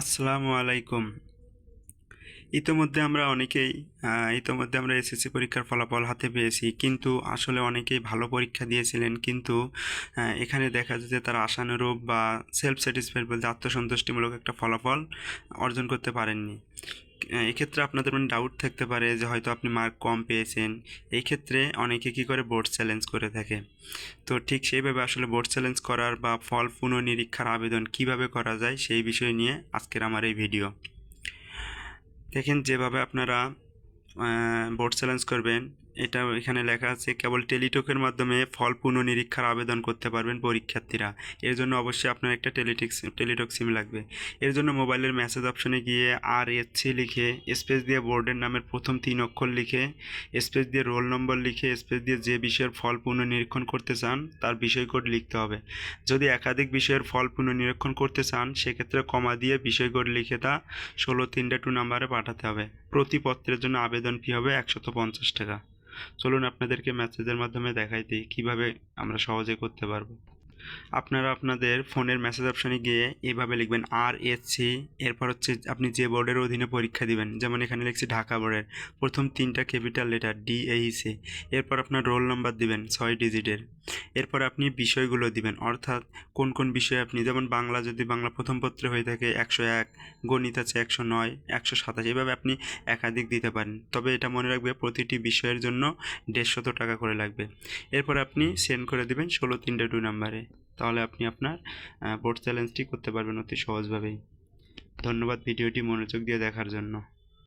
আসসালামু আলাইকুম। ইতোমধ্যে আমরা অনেকেই ইতোমধ্যে আমরা এসএসসি পরীক্ষার ফলাফল হাতে পেয়েছি, কিন্তু আসলে অনেকেই ভালো পরীক্ষা দিয়েছিলেন, কিন্তু এখানে দেখা যাচ্ছে তারা আশানুরূপ বা সেলফ স্যাটিসফাইড বলতে আত্মসন্তুষ্টিমূলক একটা ফলাফল অর্জন করতে পারেননি। এক্ষেত্রে আপনাদের মানে ডাউট থাকতে পারে যে হয়তো আপনি মার্ক কম পেয়েছেন। এই ক্ষেত্রে অনেকে কি করে বোর্ড চ্যালেঞ্জ করে থাকে। তো ঠিক সেইভাবে আসলে বোর্ড চ্যালেঞ্জ করার বা ফল পুনঃনিরীক্ষার আবেদন কীভাবে করা যায় সেই বিষয় নিয়ে আজকের আমার এই ভিডিও দেখেন, যেভাবে আপনারা বোর্ড চ্যালেঞ্জ করবেন এটা এখানে লেখা আছে, কেবল টেলিটকের মাধ্যমে ফল পুনঃনিরীক্ষার আবেদন করতে পারবেন পরীক্ষার্থীরা। এর জন্য অবশ্যই আপনার একটা টেলিটক টেলিটক সিম লাগবে। এর জন্য মোবাইলের মেসেজ অপশনে গিয়ে আর এসি লিখে স্পেস দিয়ে বোর্ডের নামের প্রথম তিন অক্ষর লিখে স্পেস দিয়ে রোল নম্বর লিখে স্পেস দিয়ে যে বিষয়ের ফল পুনঃনিরীক্ষণ করতে চান, তার বিষয় কোড লিখতে হবে। যদি একাধিক বিষয়ের ফল পুনঃনিরীক্ষণ করতে চান, সেক্ষেত্রে কমা দিয়ে বিষয় কোড লিখে তা ষোলো তিনটে টু নাম্বারে পাঠাতে হবে। প্রতি পত্রের জন্য আবেদন ফি হবে একশত পঞ্চাশ টাকা। চলুন আপনাদেরকে মেসেজের মাধ্যমে দেখাই দিই কীভাবে আমরা সহজে করতে পারব। আপনারা আপনাদের ফোনের মেসেজ অপশানে গিয়ে এভাবে লিখবেন আর এস সি এরপর হচ্ছে আপনি যে বোর্ডের অধীনে পরীক্ষা দিবেন, যেমন এখানে লিখছি ঢাকা বোর্ডের প্রথম তিনটা ক্যাপিটাল লেটার ডি এরপর আপনার রোল নাম্বার দিবেন ছয় ডিজিটের এরপর আপনি বিষয়গুলো দিবেন, অর্থাৎ কোন কোন বিষয়ে আপনি, যেমন বাংলা যদি বাংলা প্রথম পত্রে হয়ে থাকে একশো এক, গণিত আছে একশো নয়, একশো সাতাশ, এভাবে আপনি একাধিক দিতে পারেন, তবে এটা মনে রাখবে প্রতিটি বিষয়ের জন্য দেড়শত টাকা করে লাগবে, এরপর আপনি সেন্ড করে দিবেন ষোলো তিনটে টু নাম্বারে তাহলে আপনি আপনার বোর্ড চ্যালেঞ্জটি করতে পারবেন অতি সহজভাবেই। ধন্যবাদ ভিডিওটি মনোযোগ দিয়ে দেখার জন্য।